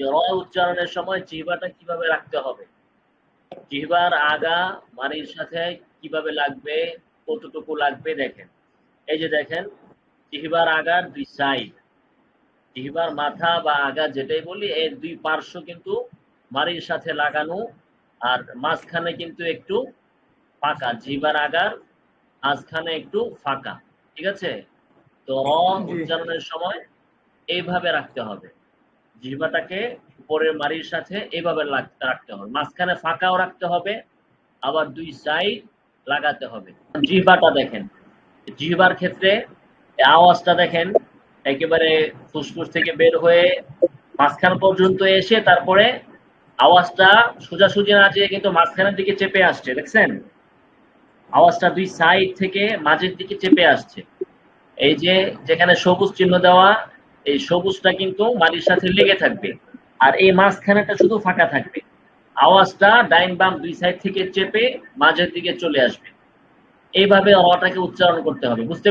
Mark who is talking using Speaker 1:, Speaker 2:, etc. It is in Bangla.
Speaker 1: যে র উচ্চারণের সময় জিহ্বাটা কীভাবে রাখতে হবে? জিহ্বার আগা মানির সাথে কীভাবে লাগবে? কতটুকু লাগবে? দেখেন। এই যে দেখেন জিহ্বার আগার দুই সাইড জিহ্বার মাথা বা আগা যেটাই বলি এর দুই পার্শ্ব কিন্তু মারির সাথে লাগানো আর মাঝখানে কিন্তু একটু ফাঁকা। জিহ্বার আগার মাঝখানে একটু ফাঁকা। ঠিক আছে? তো র উচ্চারণের সময় এইভাবে রাখতে হবে। জিহ্বাটাকে উপরের মারির সাথে এভাবে রাখতে হবে। মাঝখানে ফাঁকাও রাখতে হবে, আবার দুই সাইড লাগাতে হবে। জিহ্বাটা দেখেন, জিহ্বার ক্ষেত্রে আওয়াজটা দেখেন, একেবারে ফুসফুস থেকে বের হয়ে মাঝখান পর্যন্ত এসে তারপরে আওয়াজটা সোজাসুজি না যেয়ে কিন্তু মাঝখানের দিকে চেপে আসছে, দেখছেন? আওয়াজটা দুই সাইড থেকে মাঝের দিকে চেপে আসছে। এই যে যেখানে সবুজ চিহ্ন দেওয়া এই সবুজটা কিন্তু মাটির সাথে লেগে থাকবে। আর এই মাঝখানেটা শুধু ফাঁকা থাকবে। আওয়াজটা ডাইন বাম দুই সাইড থেকে চেপে মাঝের দিকে চলে আসবে। এইভাবে অটাকে উচ্চারণ করতে হবে, বুঝতে